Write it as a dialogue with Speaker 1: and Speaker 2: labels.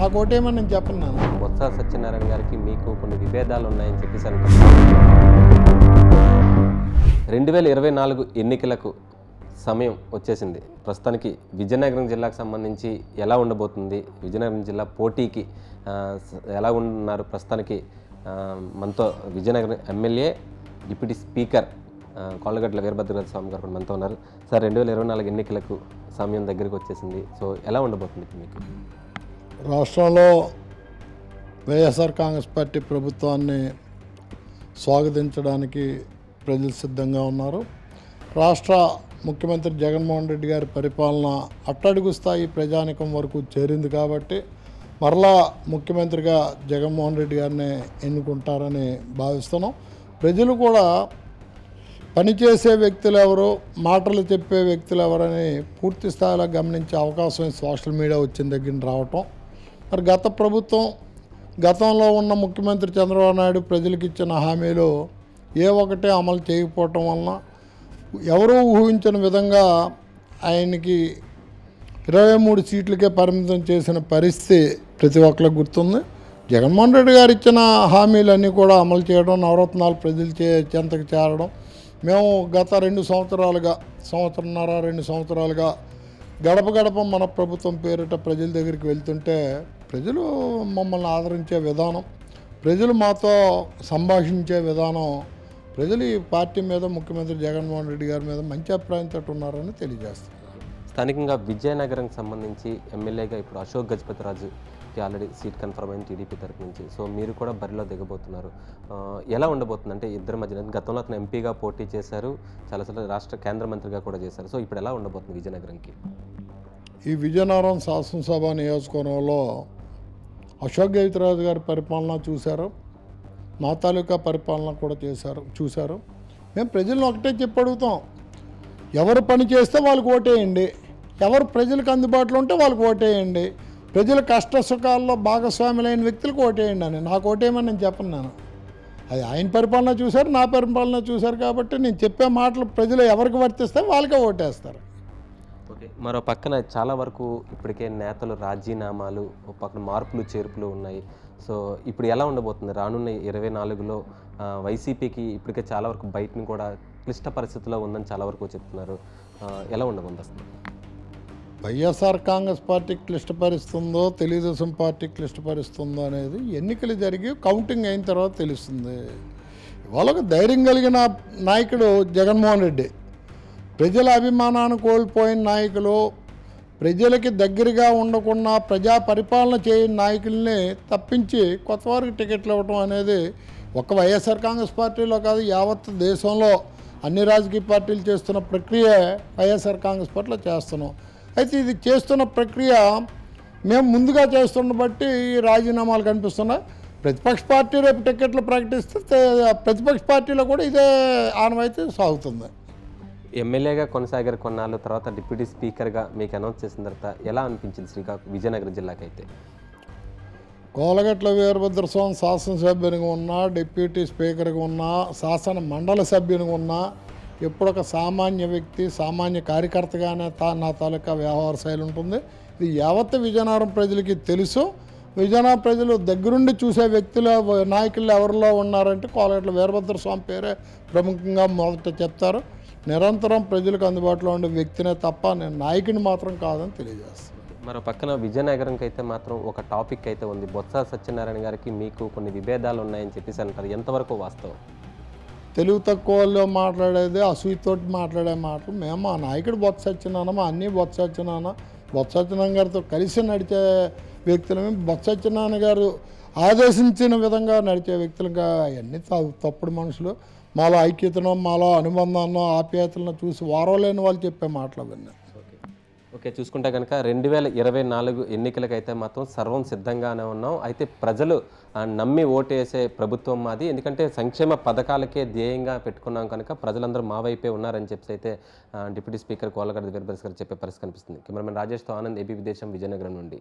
Speaker 1: నాకు ఓటేమని నేను చెప్పన్నాను
Speaker 2: బొత్స సత్యనారాయణ గారికి మీకు కొన్ని విభేదాలు ఉన్నాయని చెప్పేసి అనుకుంటున్నాను. రెండు వేల ఇరవై నాలుగు ఎన్నికలకు సమయం వచ్చేసింది. ప్రస్తుతానికి విజయనగరం జిల్లాకు సంబంధించి ఎలా ఉండబోతుంది? విజయనగరం జిల్లా పోటీకి ఎలా ఉన్నారు? ప్రస్తుతానికి మనతో Vizianagaram MLA deputy speaker Kolagatla Kolagatla Veerabhadranatha Swamy garu మనతో ఉన్నారు. సార్ రెండు వేల ఇరవై నాలుగు ఎన్నికలకు సమయం దగ్గరికి వచ్చేసింది. సో ఎలా ఉండబోతుంది మీకు?
Speaker 1: రాష్ట్రంలో వైఎస్ఆర్ కాంగ్రెస్ పార్టీ ప్రభుత్వాన్ని స్వాగతించడానికి ప్రజలు సిద్ధంగా ఉన్నారు. రాష్ట్ర ముఖ్యమంత్రి జగన్మోహన్ రెడ్డి గారి పరిపాలన అట్టడుగు స్థాయి ప్రజానికం వరకు చేరింది కాబట్టి మరలా ముఖ్యమంత్రిగా జగన్మోహన్ రెడ్డి గారిని ఎన్నుకుంటారని భావిస్తున్నాం. ప్రజలు కూడా పనిచేసే వ్యక్తులు ఎవరు మాటలు చెప్పే వ్యక్తులు ఎవరని పూర్తి స్థాయిలో గమనించే అవకాశం సోషల్ మీడియా వచ్చిన దగ్గర రావటం మరి గత ప్రభుత్వం గతంలో ఉన్న ముఖ్యమంత్రి చంద్రబాబు నాయుడు ప్రజలకు ఇచ్చిన హామీలు ఏ ఒక్కటే అమలు చేయకపోవటం వలన ఎవరూ ఊహించిన విధంగా ఆయనకి ఇరవై మూడు సీట్లకే పరిమితం చేసిన పరిస్థితి ప్రతి ఒక్కరికి గుర్తుంది. జగన్మోహన్ రెడ్డి గారు ఇచ్చిన హామీలన్నీ కూడా అమలు చేయడం నవరత్నాలు ప్రజలు చే చెంతకు చేరడం. మేము గత రెండు సంవత్సరాలుగా సంవత్సరంన్నర రెండు సంవత్సరాలుగా గడప గడప మన ప్రభుత్వం పేరిట ప్రజల దగ్గరికి వెళ్తుంటే ప్రజలు మమ్మల్ని ఆదరించే విధానం ప్రజలు మాతో సంభాషించే విధానం ప్రజలు ఈ పార్టీ మీద ముఖ్యమంత్రి జగన్మోహన్ రెడ్డి గారి మీద మంచి అభిప్రాయంతో ఉన్నారని తెలియజేస్తున్నారు.
Speaker 2: స్థానికంగా విజయనగరంకి సంబంధించి ఎమ్మెల్యేగా ఇప్పుడు అశోక్ గజపతిరాజుకి ఆల్రెడీ సీట్ కన్ఫర్మ్ అయింది టీడీపీ తరఫు నుంచి. సో మీరు కూడా బరిలో దిగబోతున్నారు. ఎలా ఉండబోతుంది? అంటే ఇద్దరి మధ్యన గతంలో అతను ఎంపీగా పోటీ చేశారు చాలాసార్లు రాష్ట్ర కేంద్ర మంత్రిగా కూడా చేశారు. సో ఇప్పుడు ఎలా ఉండబోతుంది విజయనగరంకి?
Speaker 1: ఈ విజయనగరం శాసనసభ నియోజకవర్గంలో అశోక్ గవితరాజు గారి పరిపాలన చూశారు. మా తాలూకా పరిపాలన కూడా చేశారు చూశారు. మేము ప్రజలను ఒకటే చెప్పి అడుగుతాం. ఎవరు పని చేస్తే వాళ్ళకి ఓటేయండి. ఎవరు ప్రజలకు అందుబాటులో ఉంటే వాళ్ళకి ఓటేయండి. ప్రజల కష్ట సుఖాల్లో భాగస్వాములైన వ్యక్తులకు ఓటేయండి అని. నాకు ఓటేయమని నేను చెప్పను నేను. అది ఆయన పరిపాలన చూశారు నా పరిపాలన చూశారు కాబట్టి నేను చెప్పే మాటలు ప్రజలు ఎవరికి వర్తిస్తే వాళ్ళకే ఓటేస్తారు.
Speaker 2: ఓకే. మరో పక్కన చాలా వరకు ఇప్పటికే నేతలు రాజీనామాలు ఒక పక్కన మార్పులు చేర్పులు ఉన్నాయి. సో ఇప్పుడు ఎలా ఉండబోతుంది? రానున్న ఇరవై నాలుగులో వైసీపీకి ఇప్పటికే చాలా వరకు బయటను కూడా క్లిష్ట పరిస్థితిలో ఉందని చాలా వరకు చెప్తున్నారు. ఎలా ఉండబోతుంది అసలు?
Speaker 1: వైఎస్ఆర్ కాంగ్రెస్ పార్టీ క్లిష్టపరుస్తుందో తెలుగుదేశం పార్టీ క్లిష్టపరుస్తుందో అనేది ఎన్నికలు జరిగి కౌంటింగ్ అయిన తర్వాత తెలుస్తుంది. వాళ్ళకు ధైర్యం కలిగిన నాయకుడు జగన్మోహన్ రెడ్డి. ప్రజల అభిమానాన్ని కోల్పోయిన నాయకులు ప్రజలకి దగ్గరగా ఉండకుండా ప్రజా పరిపాలన చేయని నాయకుల్ని తప్పించి కొత్త వారికి టికెట్లు ఇవ్వడం అనేది ఒక వైఎస్ఆర్ కాంగ్రెస్ పార్టీలో కాదు యావత్ దేశంలో అన్ని రాజకీయ పార్టీలు చేస్తున్న ప్రక్రియ వైఎస్ఆర్ కాంగ్రెస్ పార్టీలో చేస్తున్నాం. అయితే ఇది చేస్తున్న ప్రక్రియ మేము ముందుగా చేస్తున్న బట్టి ఈ రాజీనామాలు కనిపిస్తున్నాయి. ప్రతిపక్ష పార్టీ రేపు టికెట్లు ప్రకటిస్తే ప్రతిపక్ష పార్టీలో కూడా ఇదే ఆనవాయితీ సాగుతుంది.
Speaker 2: ఎమ్మెల్యేగా కొనసాగారు కొన్నాళ్ళ తర్వాత డిప్యూటీ స్పీకర్గా మీకు అనౌన్స్ చేసిన తర్వాత ఎలా అనిపించింది శ్రీకాకుళం విజయనగరం జిల్లాకైతే?
Speaker 1: కోలగట్ల వీరభద్రస్వామి శాసనసభ్యునిగా ఉన్నా డిప్యూటీ స్పీకర్గా ఉన్నా శాసన మండలి సభ్యునిగా ఉన్నా ఎప్పుడొక ఒక సామాన్య వ్యక్తి సామాన్య కార్యకర్తగానే తా నా తాలూకా వ్యవహార శైలి ఉంటుంది. ఇది యావత్ విజయనగరం ప్రజలకి తెలుసు. విజయనగరం ప్రజలు దగ్గరుండి చూసే వ్యక్తులు నాయకులు ఎవరిలో ఉన్నారంటే కోలగట్ల వీరభద్రస్వామి పేరే ప్రముఖంగా మొదట చెప్తారు. నిరంతరం ప్రజలకు అందుబాటులో ఉండే వ్యక్తినే తప్ప నేను నాయకుని మాత్రం కాదని తెలియజేస్తాను
Speaker 2: మరో పక్కన విజయనగరంకి అయితే మాత్రం ఒక టాపిక్ అయితే ఉంది. బొత్స సత్యనారాయణ గారికి మీకు కొన్ని విభేదాలు ఉన్నాయని చెప్పేసి అంటారు. ఎంతవరకు వాస్తవం?
Speaker 1: తెలుగు తక్కువ వాళ్ళు మాట్లాడేది అసూయతోటి మాట్లాడే మాటలు మేము మా నాయకుడు బొత్స సత్యనారాయణ మా అన్నీ బొత్స సత్యనారాయణ బొత్స సత్యనారాయణ గారితో కలిసి నడిచే వ్యక్తులమే బొత్స సత్యనారాయణ గారు ఆదేశించిన విధంగా నడిచే వ్యక్తులుగా అవన్నీ తప్పుడు మనుషులు. మాలో ఐక్యతను మాలో అనుబంధాన్ని ఆప్యాయతలను చూసి వారలేని వాళ్ళు చెప్పే మాటలు అవన్నీ.
Speaker 2: ఓకే చూసుకుంటే కనుక రెండు వేల ఇరవై నాలుగు ఎన్నికలకైతే మాత్రం సర్వం సిద్ధంగానే ఉన్నాం. అయితే ప్రజలు నమ్మి ఓటేసే ప్రభుత్వం మాది. ఎందుకంటే సంక్షేమ పథకాలకే ధ్యేయంగా పెట్టుకున్నాం కనుక ప్రజలందరూ మా వైపే ఉన్నారని చెప్పి అయితే డిప్యూటీ స్పీకర్ కోలగడ్డ వీరభద్ర గారు చెప్పే పరిస్థితి కనిపిస్తుంది. కెమెరామెన్ రాజేష్తో ఆనంద్ ఏబీ విదేశం విజయనగరం నుండి.